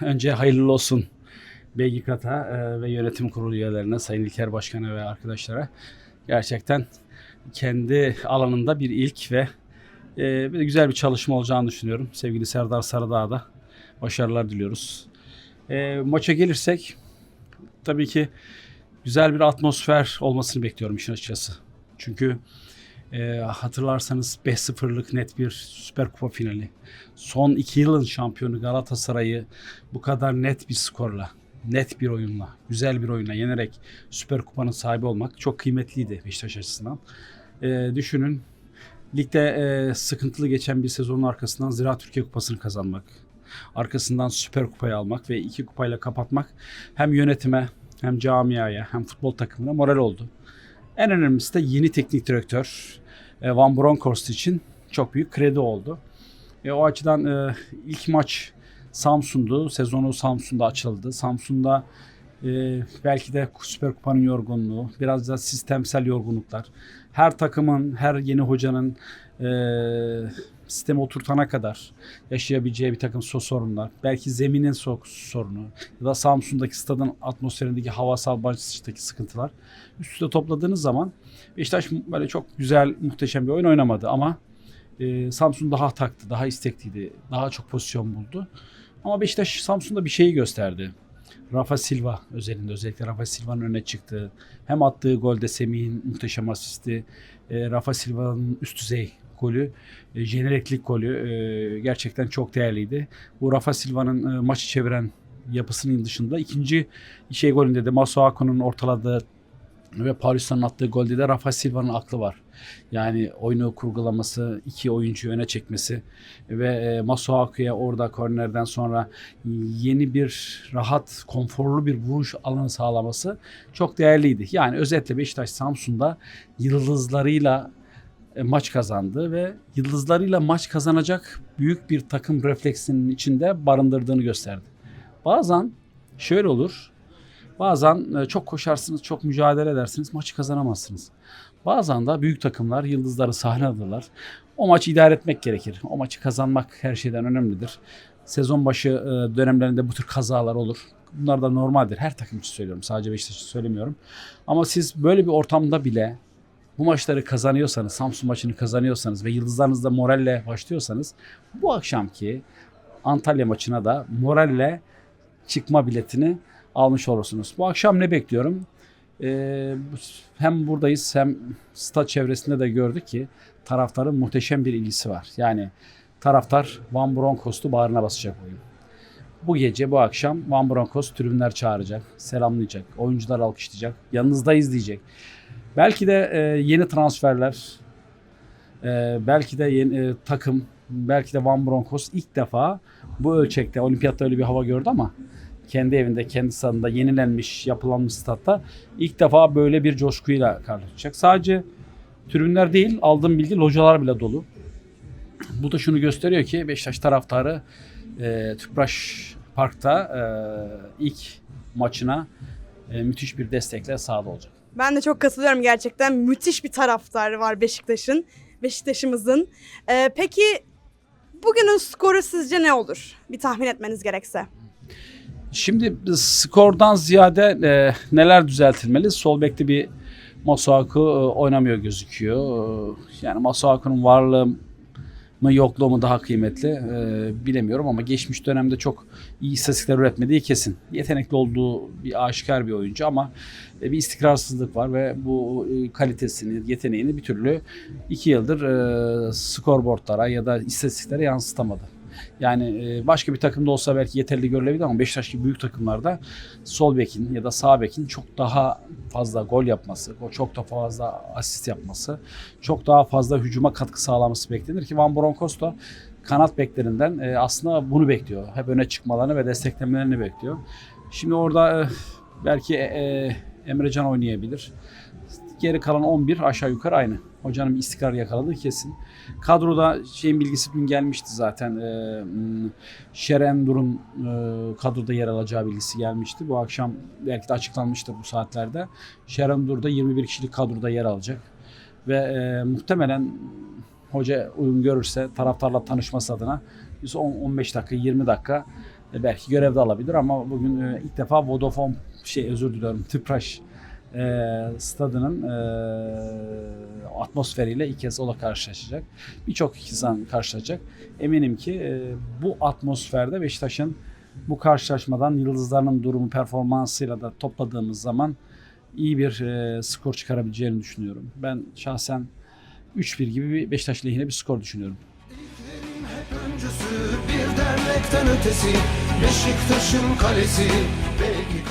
önce hayırlı olsun Belgikat'a e, ve yönetim kurulu üyelerine, Sayın İlker Başkanı ve arkadaşlara. Gerçekten kendi alanında bir ilk ve e, bir güzel bir çalışma olacağını düşünüyorum. Sevgili Serdar Sarıdağ'a da başarılar diliyoruz. E, maça gelirsek tabii ki güzel bir atmosfer olmasını bekliyorum işin açıkçası. Çünkü e, hatırlarsanız 5-0'lık net bir Süper Kupa finali. Son iki yılın şampiyonu Galatasaray'ı bu kadar net bir skorla, net bir oyunla, güzel bir oyunla yenerek Süper Kupa'nın sahibi olmak çok kıymetliydi Beşiktaş açısından. E, düşünün ligde e, sıkıntılı geçen bir sezonun arkasından Ziraat Türkiye Kupası'nı kazanmak. Arkasından Süper Kupayı almak ve iki kupayla kapatmak hem yönetime hem camiaya hem futbol takımına moral oldu. En önemlisi de yeni teknik direktör Van Bronckhorst için çok büyük kredi oldu. E, o açıdan e, ilk maç Samsun'du. Sezonu Samsun'da açıldı. Samsun'da e, belki de Süper Kupa'nın yorgunluğu, biraz da sistemsel yorgunluklar. Her takımın, her yeni hocanın e, sistemi oturtana kadar yaşayabileceği bir takım so sorunlar. Belki zeminin so sorunu ya da Samsun'daki stadın atmosferindeki havasal başlıktaki sıkıntılar. Üst üste topladığınız zaman Beşiktaş böyle çok güzel, muhteşem bir oyun oynamadı ama e, Samsun daha taktı, daha istekliydi, daha çok pozisyon buldu. Ama Beşiktaş Samsun'da bir şeyi gösterdi. Rafa Silva özelinde özellikle Rafa Silva'nın öne çıktığı hem attığı golde Semih'in muhteşem asisti, e, Rafa Silva'nın üst düzey golü, e, jenereklik golü e, gerçekten çok değerliydi. Bu Rafa Silva'nın e, maçı çeviren yapısının dışında ikinci şey golünde de Masuaku'nun ortaladığı ve Paulisa'nın attığı golde de Rafa Silva'nın aklı var. Yani oyunu kurgulaması, iki oyuncuyu öne çekmesi ve e, Masuaku'ya orada kornerden sonra yeni bir rahat, konforlu bir vuruş alanı sağlaması çok değerliydi. Yani özetle Beşiktaş Samsun'da yıldızlarıyla maç kazandı ve yıldızlarıyla maç kazanacak büyük bir takım refleksinin içinde barındırdığını gösterdi. Bazen şöyle olur. Bazen e, çok koşarsınız, çok mücadele edersiniz, maçı kazanamazsınız. Bazen de büyük takımlar yıldızları sahne alırlar. O maçı idare etmek gerekir. O maçı kazanmak her şeyden önemlidir. Sezon başı e, dönemlerinde bu tür kazalar olur. Bunlar da normaldir. Her takım için söylüyorum. Sadece Beşiktaş için söylemiyorum. Ama siz böyle bir ortamda bile bu maçları kazanıyorsanız, Samsun maçını kazanıyorsanız ve yıldızlarınızda moralle başlıyorsanız bu akşamki Antalya maçına da moralle çıkma biletini almış olursunuz. Bu akşam ne bekliyorum? Ee, hem buradayız hem stat çevresinde de gördük ki taraftarın muhteşem bir ilgisi var. Yani taraftar Van Bronckhorst'u bağrına basacak oyun. Bu gece bu akşam Van Bronckhorst tribünler çağıracak, selamlayacak, oyuncular alkışlayacak, yanınızdayız diyecek. Belki de e, yeni transferler, e, belki de yeni e, takım, belki de Van Bronckhorst ilk defa bu ölçekte olimpiyatta öyle bir hava gördü ama kendi evinde, kendi stadında yenilenmiş, yapılanmış statta ilk defa böyle bir coşkuyla karşılaşacak. Sadece tribünler değil, aldığım bilgi localar bile dolu. Bu da şunu gösteriyor ki Beşiktaş taraftarı e, Tüpraş Park'ta e, ilk maçına e, müthiş bir destekle sahada olacak. Ben de çok katılıyorum gerçekten. Müthiş bir taraftarı var Beşiktaş'ın. Beşiktaş'ımızın. Ee, peki bugünün skoru sizce ne olur? Bir tahmin etmeniz gerekse. Şimdi skordan ziyade e, neler düzeltilmeli? Sol bekte bir Masuaku e, oynamıyor gözüküyor. E, yani Masuaku'nun varlığı mı yokluğu mu daha kıymetli e, bilemiyorum ama geçmiş dönemde çok iyi istatistikler üretmediği kesin. Yetenekli olduğu bir aşikar bir oyuncu ama e, bir istikrarsızlık var ve bu e, kalitesini, yeteneğini bir türlü iki yıldır e, skorboardlara ya da istatistiklere yansıtamadı. Yani e, başka bir takımda olsa belki yeterli görülebilir ama Beşiktaş gibi büyük takımlarda sol bekin ya da sağ bekin çok daha fazla gol yapması, çok daha fazla asist yapması, çok daha fazla hücuma katkı sağlaması beklenir ki Van Bronckhorst da kanat beklerinden e, aslında bunu bekliyor. Hep öne çıkmalarını ve desteklemelerini bekliyor. Şimdi orada e, belki Emrecan oynayabilir. Geri kalan 11 aşağı yukarı aynı. Hocanın istikrar yakaladığı kesin. Kadroda şeyin bilgisi dün gelmişti zaten. Ee, hmm, Şeren Dur'un e, kadroda yer alacağı bilgisi gelmişti. Bu akşam belki de açıklanmıştır bu saatlerde. Şeren Dur da 21 kişilik kadroda yer alacak. Ve e, muhtemelen hoca uygun görürse taraftarla tanışması adına 15 dakika 20 dakika E, belki görevde alabilir ama bugün e, ilk defa Vodafone şey özür diliyorum Tüpraş e, stadının e, atmosferiyle ilk kez o karşılaşacak. Birçok insan karşılaşacak. Eminim ki e, bu atmosferde Beşiktaş'ın bu karşılaşmadan yıldızlarının durumu performansıyla da topladığımız zaman iyi bir e, skor çıkarabileceğini düşünüyorum. Ben şahsen 3-1 gibi bir Beşiktaş lehine bir skor düşünüyorum. öncüsü bir dernekten ötesi Beşiktaş'ın kalesi belki